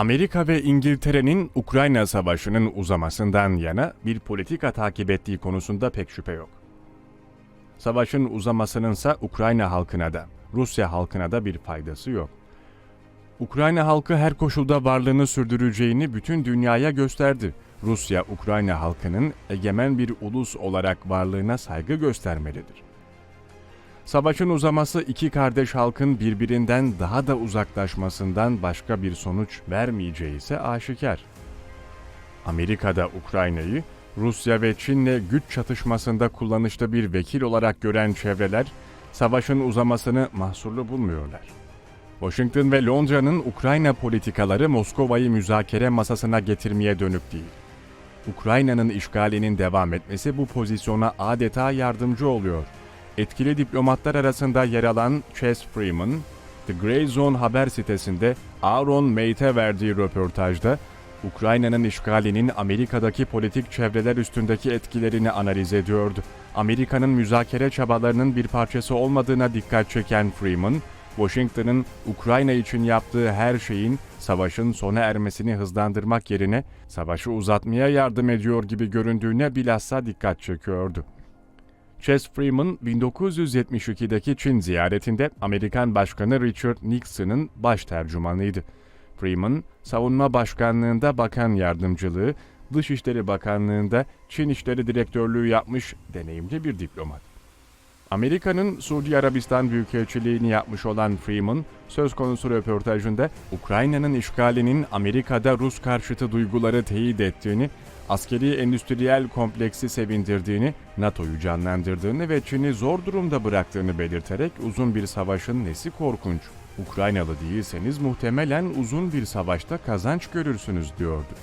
Amerika ve İngiltere'nin Ukrayna Savaşı'nın uzamasından yana bir politika takip ettiği konusunda pek şüphe yok. Savaşın uzamasınınsa Ukrayna halkına da, Rusya halkına da bir faydası yok. Ukrayna halkı her koşulda varlığını sürdüreceğini bütün dünyaya gösterdi. Rusya, Ukrayna halkının egemen bir ulus olarak varlığına saygı göstermelidir. Savaşın uzaması iki kardeş halkın birbirinden daha da uzaklaşmasından başka bir sonuç vermeyeceği ise aşikar. Amerika'da Ukrayna'yı Rusya ve Çin'le güç çatışmasında kullanışlı bir vekil olarak gören çevreler, savaşın uzamasını mahsurlu bulmuyorlar. Washington ve Londra'nın Ukrayna politikaları Moskova'yı müzakere masasına getirmeye dönük değil. Ukrayna'nın işgalinin devam etmesi bu pozisyona adeta yardımcı oluyor. Etkili diplomatlar arasında yer alan Chess Freeman, The Grey Zone haber sitesinde Aaron Mate'e verdiği röportajda Ukrayna'nın işgalinin Amerika'daki politik çevreler üstündeki etkilerini analiz ediyordu. Amerika'nın müzakere çabalarının bir parçası olmadığına dikkat çeken Freeman, Washington'ın Ukrayna için yaptığı her şeyin savaşın sona ermesini hızlandırmak yerine savaşı uzatmaya yardım ediyor gibi göründüğüne bilhassa dikkat çekiyordu. Chess Freeman 1972'deki Çin ziyaretinde Amerikan Başkanı Richard Nixon'ın baş tercümanıydı. Freeman, Savunma Başkanlığında bakan yardımcılığı, Dışişleri Bakanlığında Çin İşleri Direktörlüğü yapmış deneyimli bir diplomat. Amerika'nın Suudi Arabistan Büyükelçiliğini yapmış olan Freeman, söz konusu röportajında Ukrayna'nın işgalinin Amerika'da Rus karşıtı duyguları teyit ettiğini, askeri endüstriyel kompleksi sevindirdiğini, NATO'yu canlandırdığını ve Çin'i zor durumda bıraktığını belirterek uzun bir savaşın nesi korkunç, Ukraynalı değilseniz muhtemelen uzun bir savaşta kazanç görürsünüz diyordu.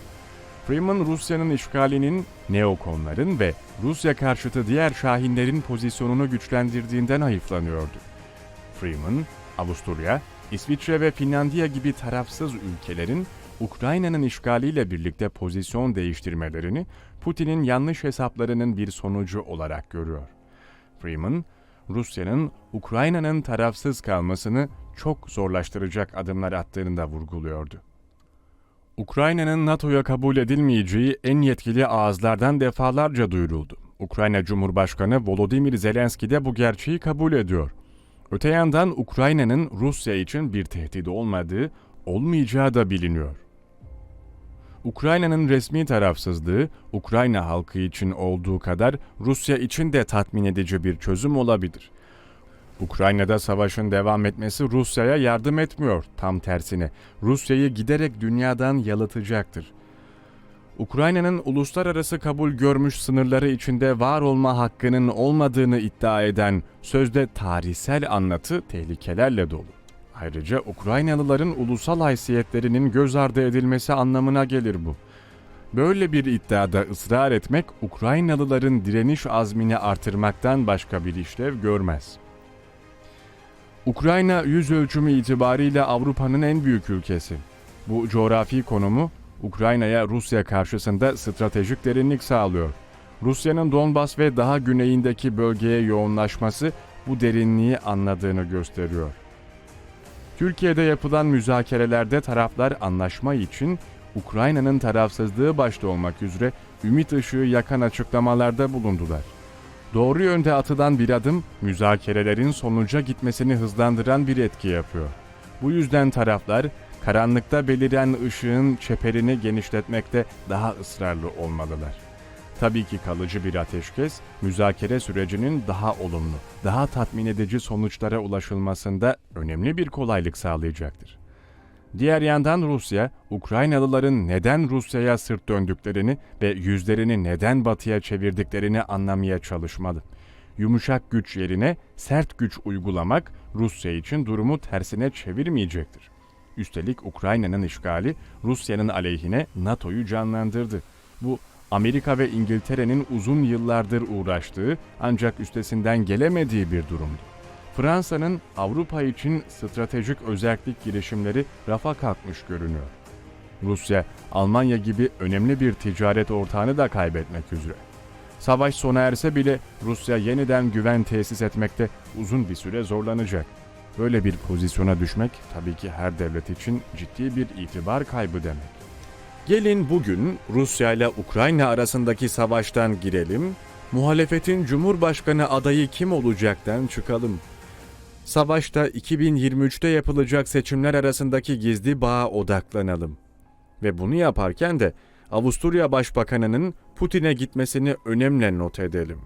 Freeman Rusya'nın işgalinin neokonların ve Rusya karşıtı diğer şahinlerin pozisyonunu güçlendirdiğinden hayıflanıyordu. Freeman, Avusturya, İsviçre ve Finlandiya gibi tarafsız ülkelerin Ukrayna'nın işgaliyle birlikte pozisyon değiştirmelerini Putin'in yanlış hesaplarının bir sonucu olarak görüyor. Freeman, Rusya'nın Ukrayna'nın tarafsız kalmasını çok zorlaştıracak adımlar attığını da vurguluyordu. Ukrayna'nın NATO'ya kabul edilmeyeceği en yetkili ağızlardan defalarca duyuruldu. Ukrayna Cumhurbaşkanı Volodymyr Zelenski de bu gerçeği kabul ediyor. Öte yandan Ukrayna'nın Rusya için bir tehdit olmadığı, olmayacağı da biliniyor. Ukrayna'nın resmi tarafsızlığı, Ukrayna halkı için olduğu kadar Rusya için de tatmin edici bir çözüm olabilir. Ukrayna'da savaşın devam etmesi Rusya'ya yardım etmiyor, tam tersine. Rusya'yı giderek dünyadan yalıtacaktır. Ukrayna'nın uluslararası kabul görmüş sınırları içinde var olma hakkının olmadığını iddia eden sözde tarihsel anlatı tehlikelerle dolu. Ayrıca Ukraynalıların ulusal haysiyetlerinin göz ardı edilmesi anlamına gelir bu. Böyle bir iddiada ısrar etmek Ukraynalıların direniş azmini artırmaktan başka bir işlev görmez. Ukrayna yüz ölçümü itibariyle Avrupa'nın en büyük ülkesi. Bu coğrafi konumu Ukrayna'ya Rusya karşısında stratejik derinlik sağlıyor. Rusya'nın Donbas ve daha güneyindeki bölgeye yoğunlaşması bu derinliği anladığını gösteriyor. Türkiye'de yapılan müzakerelerde taraflar anlaşma için Ukrayna'nın tarafsızlığı başta olmak üzere ümit ışığı yakan açıklamalarda bulundular. Doğru yönde atılan bir adım müzakerelerin sonuca gitmesini hızlandıran bir etki yapıyor. Bu yüzden taraflar karanlıkta beliren ışığın çeperini genişletmekte daha ısrarlı olmalılar. Tabii ki kalıcı bir ateşkes, müzakere sürecinin daha olumlu, daha tatmin edici sonuçlara ulaşılmasında önemli bir kolaylık sağlayacaktır. Diğer yandan Rusya, Ukraynalıların neden Rusya'ya sırt döndüklerini ve yüzlerini neden batıya çevirdiklerini anlamaya çalışmalı. Yumuşak güç yerine sert güç uygulamak Rusya için durumu tersine çevirmeyecektir. Üstelik Ukrayna'nın işgali Rusya'nın aleyhine NATO'yu canlandırdı. Bu Amerika ve İngiltere'nin uzun yıllardır uğraştığı ancak üstesinden gelemediği bir durumdu. Fransa'nın Avrupa için stratejik özellik girişimleri rafa kalkmış görünüyor. Rusya, Almanya gibi önemli bir ticaret ortağını da kaybetmek üzere. Savaş sona erse bile Rusya yeniden güven tesis etmekte uzun bir süre zorlanacak. Böyle bir pozisyona düşmek tabii ki her devlet için ciddi bir itibar kaybı demek. Gelin bugün Rusya ile Ukrayna arasındaki savaştan girelim, muhalefetin Cumhurbaşkanı adayı kim olacaktan çıkalım. Savaşta 2023'te yapılacak seçimler arasındaki gizli bağa odaklanalım. Ve bunu yaparken de Avusturya Başbakanı'nın Putin'e gitmesini önemli not edelim.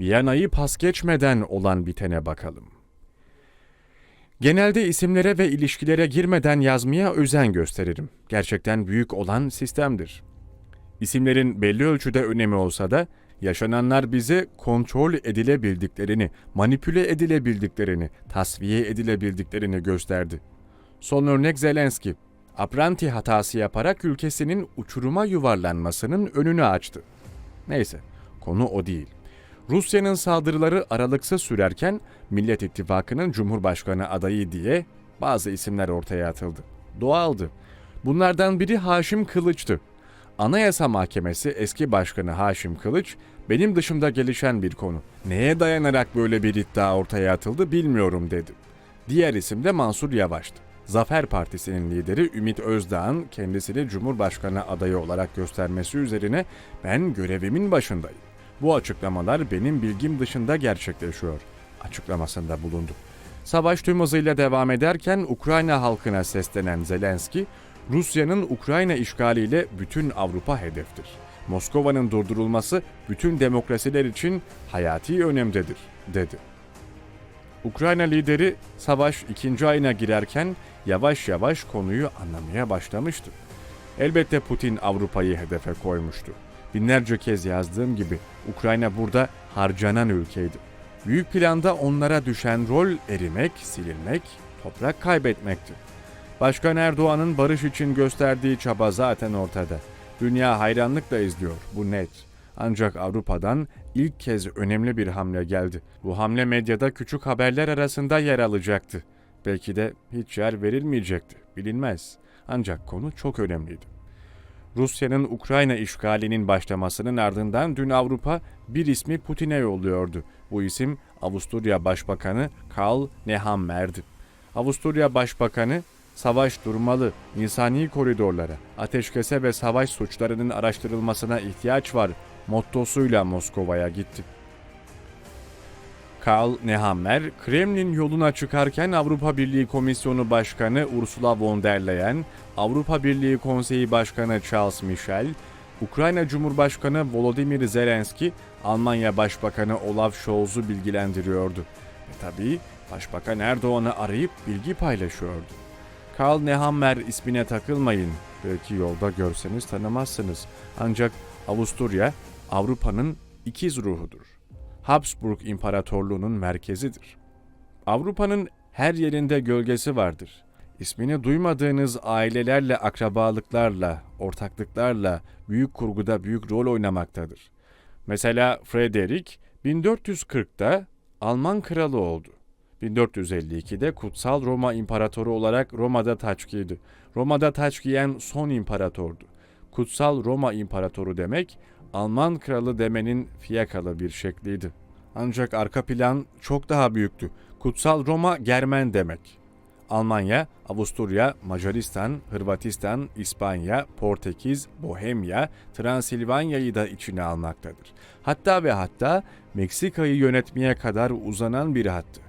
Viyana'yı pas geçmeden olan bitene bakalım. Genelde isimlere ve ilişkilere girmeden yazmaya özen gösteririm. Gerçekten büyük olan sistemdir. İsimlerin belli ölçüde önemi olsa da yaşananlar bize kontrol edilebildiklerini, manipüle edilebildiklerini, tasfiye edilebildiklerini gösterdi. Son örnek Zelenski. Apranti hatası yaparak ülkesinin uçuruma yuvarlanmasının önünü açtı. Neyse, konu o değil. Rusya'nın saldırıları aralıksız sürerken Millet İttifakı'nın Cumhurbaşkanı adayı diye bazı isimler ortaya atıldı. Doğaldı. Bunlardan biri Haşim Kılıç'tı. Anayasa Mahkemesi eski başkanı Haşim Kılıç, benim dışımda gelişen bir konu. Neye dayanarak böyle bir iddia ortaya atıldı bilmiyorum dedi. Diğer isim de Mansur Yavaş'tı. Zafer Partisi'nin lideri Ümit Özdağ'ın kendisini Cumhurbaşkanı adayı olarak göstermesi üzerine ben görevimin başındayım. Bu açıklamalar benim bilgim dışında gerçekleşiyor açıklamasında bulundu. Savaş tüm hızıyla devam ederken Ukrayna halkına seslenen Zelenski, Rusya'nın Ukrayna işgaliyle bütün Avrupa hedeftir. Moskova'nın durdurulması bütün demokrasiler için hayati önemdedir, dedi. Ukrayna lideri savaş ikinci ayına girerken yavaş yavaş konuyu anlamaya başlamıştı. Elbette Putin Avrupa'yı hedefe koymuştu. Binlerce kez yazdığım gibi Ukrayna burada harcanan ülkeydi. Büyük planda onlara düşen rol erimek, silinmek, toprak kaybetmekti. Başkan Erdoğan'ın barış için gösterdiği çaba zaten ortada. Dünya hayranlıkla izliyor, bu net. Ancak Avrupa'dan ilk kez önemli bir hamle geldi. Bu hamle medyada küçük haberler arasında yer alacaktı. Belki de hiç yer verilmeyecekti, bilinmez. Ancak konu çok önemliydi. Rusya'nın Ukrayna işgalinin başlamasının ardından dün Avrupa bir ismi Putin'e yolluyordu. Bu isim Avusturya Başbakanı Karl Nehammer'di. Avusturya Başbakanı savaş durmalı, insani koridorlara, ateşkese ve savaş suçlarının araştırılmasına ihtiyaç var mottosuyla Moskova'ya gitti. Karl Nehammer, Kremlin yoluna çıkarken Avrupa Birliği Komisyonu Başkanı Ursula von der Leyen, Avrupa Birliği Konseyi Başkanı Charles Michel, Ukrayna Cumhurbaşkanı Volodymyr Zelenski, Almanya Başbakanı Olaf Scholz'u bilgilendiriyordu. Ve tabii Başbakan Erdoğan'ı arayıp bilgi paylaşıyordu. Karl Nehammer ismine takılmayın. Belki yolda görseniz tanımazsınız. Ancak Avusturya Avrupa'nın ikiz ruhudur. Habsburg İmparatorluğu'nun merkezidir. Avrupa'nın her yerinde gölgesi vardır. İsmini duymadığınız ailelerle, akrabalıklarla, ortaklıklarla büyük kurguda büyük rol oynamaktadır. Mesela Frederick 1440'da Alman kralı oldu. 1452'de Kutsal Roma İmparatoru olarak Roma'da taç giydi. Roma'da taç giyen son imparatordu. Kutsal Roma İmparatoru demek Alman kralı demenin fiyakalı bir şekliydi. Ancak arka plan çok daha büyüktü. Kutsal Roma Germen demek. Almanya, Avusturya, Macaristan, Hırvatistan, İspanya, Portekiz, Bohemya, Transilvanya'yı da içine almaktadır. Hatta ve hatta Meksika'yı yönetmeye kadar uzanan bir hattı.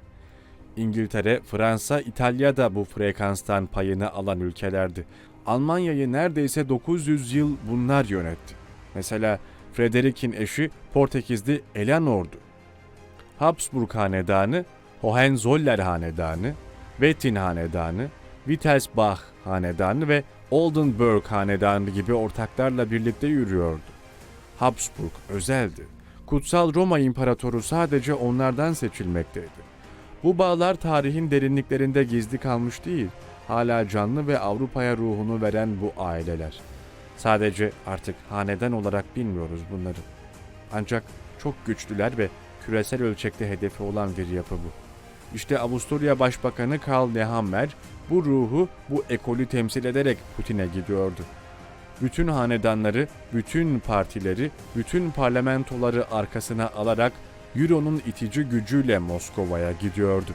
İngiltere, Fransa, İtalya da bu frekanstan payını alan ülkelerdi. Almanya'yı neredeyse 900 yıl bunlar yönetti. Mesela Frederick'in eşi Portekizli Eleanor'du. Habsburg Hanedanı, Hohenzoller Hanedanı, Wettin Hanedanı, Wittelsbach Hanedanı ve Oldenburg Hanedanı gibi ortaklarla birlikte yürüyordu. Habsburg özeldi. Kutsal Roma İmparatoru sadece onlardan seçilmekteydi. Bu bağlar tarihin derinliklerinde gizli kalmış değil, hala canlı ve Avrupa'ya ruhunu veren bu aileler. Sadece artık hanedan olarak bilmiyoruz bunları. Ancak çok güçlüler ve küresel ölçekte hedefi olan bir yapı bu. İşte Avusturya Başbakanı Karl Nehammer bu ruhu, bu ekolü temsil ederek Putin'e gidiyordu. Bütün hanedanları, bütün partileri, bütün parlamentoları arkasına alarak Euro'nun itici gücüyle Moskova'ya gidiyordu.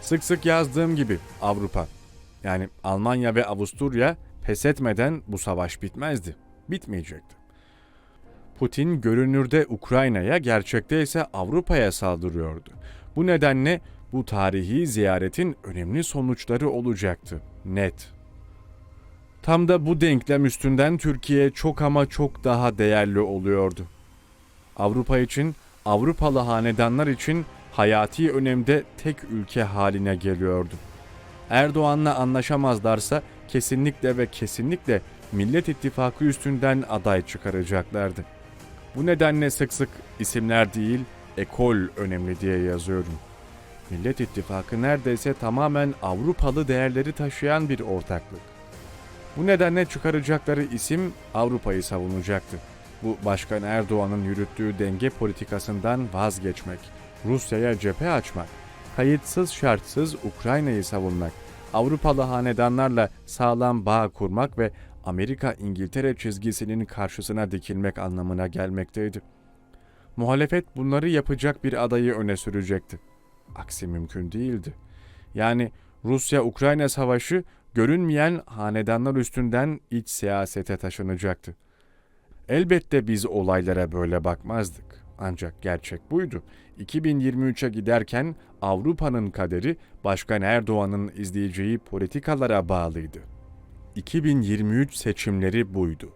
Sık sık yazdığım gibi Avrupa, yani Almanya ve Avusturya pes etmeden bu savaş bitmezdi. Bitmeyecekti. Putin görünürde Ukrayna'ya, gerçekte ise Avrupa'ya saldırıyordu. Bu nedenle bu tarihi ziyaretin önemli sonuçları olacaktı. Net. Tam da bu denklem üstünden Türkiye çok ama çok daha değerli oluyordu. Avrupa için, Avrupalı hanedanlar için hayati önemde tek ülke haline geliyordu. Erdoğan'la anlaşamazlarsa kesinlikle ve kesinlikle Millet İttifakı üstünden aday çıkaracaklardı. Bu nedenle sık sık isimler değil, ekol önemli diye yazıyorum. Millet İttifakı neredeyse tamamen Avrupalı değerleri taşıyan bir ortaklık. Bu nedenle çıkaracakları isim Avrupa'yı savunacaktı. Bu Başkan Erdoğan'ın yürüttüğü denge politikasından vazgeçmek, Rusya'ya cephe açmak, kayıtsız şartsız Ukrayna'yı savunmak, Avrupalı hanedanlarla sağlam bağ kurmak ve Amerika-İngiltere çizgisinin karşısına dikilmek anlamına gelmekteydi. Muhalefet bunları yapacak bir adayı öne sürecekti. Aksi mümkün değildi. Yani Rusya-Ukrayna savaşı görünmeyen hanedanlar üstünden iç siyasete taşınacaktı. Elbette biz olaylara böyle bakmazdık. Ancak gerçek buydu. 2023'e giderken Avrupa'nın kaderi Başkan Erdoğan'ın izleyeceği politikalara bağlıydı. 2023 seçimleri buydu.